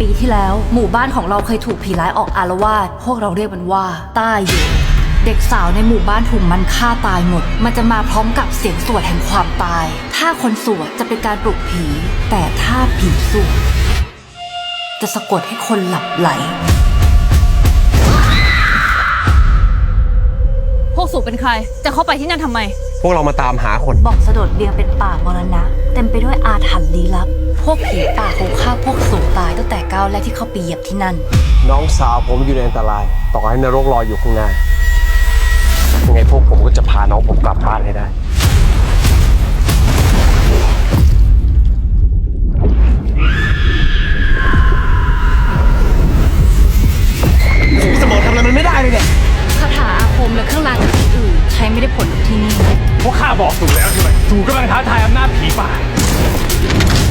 ปีที่แล้ว หมู่บ้านของเราเคยถูกผีร้ายออกอารวาสพวกเราเรียกมันว่าต้าเหยเด็กสาวในหมู่บ้านถูกมันฆ่าตายหมด มันจะมาพร้อมกับเสียงสวดแห่งความตาย ถ้าคนสวดจะเป็นการปลุกผี แต่ถ้าผีสวดจะสะกดให้คนหลับไหล พวกสูเป็นใคร จะเข้าไปที่นั่นทำไม พวกเรามาตามหาคน บอกสะโดดเบียงเป็นป่ามรณะ เต็มไปด้วยอาถรรพ์ลี้ลับ พวกผีป่าคงฆ่าพวกสูตายตั้งแต่ก้าวแรกที่เข้าไปเหยียบที่นั่น น้องสาวผมอยู่ในอันตราย ต่อให้นรกรออยู่ข้างหน้า ยังไงพวกผมก็จะพาน้องผมกลับบ้านให้ได้ สมองทำอะไรมันไม่ได้เลยเนี่ย คาถาอาคมและเครื่องรางจากที่อื่นใช้ไม่ได้ผลกับที่นี่ พวกข้าบอกถูกแล้วใช่ไหมถูกกำลังท้าทายอำนาจผีป่า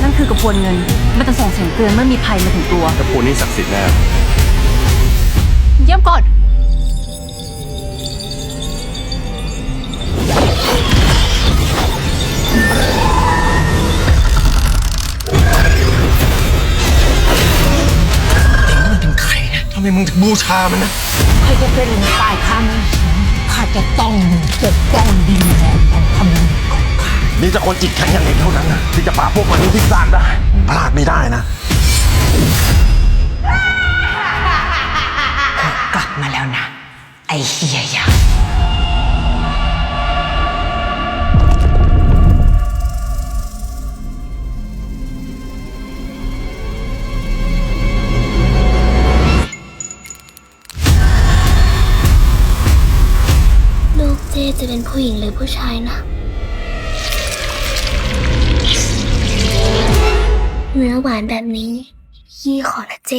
นั่นคือกระพวนเงิน มันจะส่งเสียงเตือนเมื่อมีภัยมาถึงตัว กระปูนี่ศักดิ์สิทธิ์แน่เยี่ยมก่อนทำไมมึงถึงบูชามันนะ ใครจะเป็นตายข้างข้าจะต้องปก มีแต่คนจิตแข็งอย่างเองเท่านั้นนะที่จะปราบพวกมนุษย์ที่สร้างได้พลาดไม่ได้นะ กลับมาแล้วนะ ไอเฮียยักษ์ลูกเจจะเป็นผู้หญิงหรือผู้ชายนะ เนื้อหวานแบบนี้ ยี่ขอนะเจ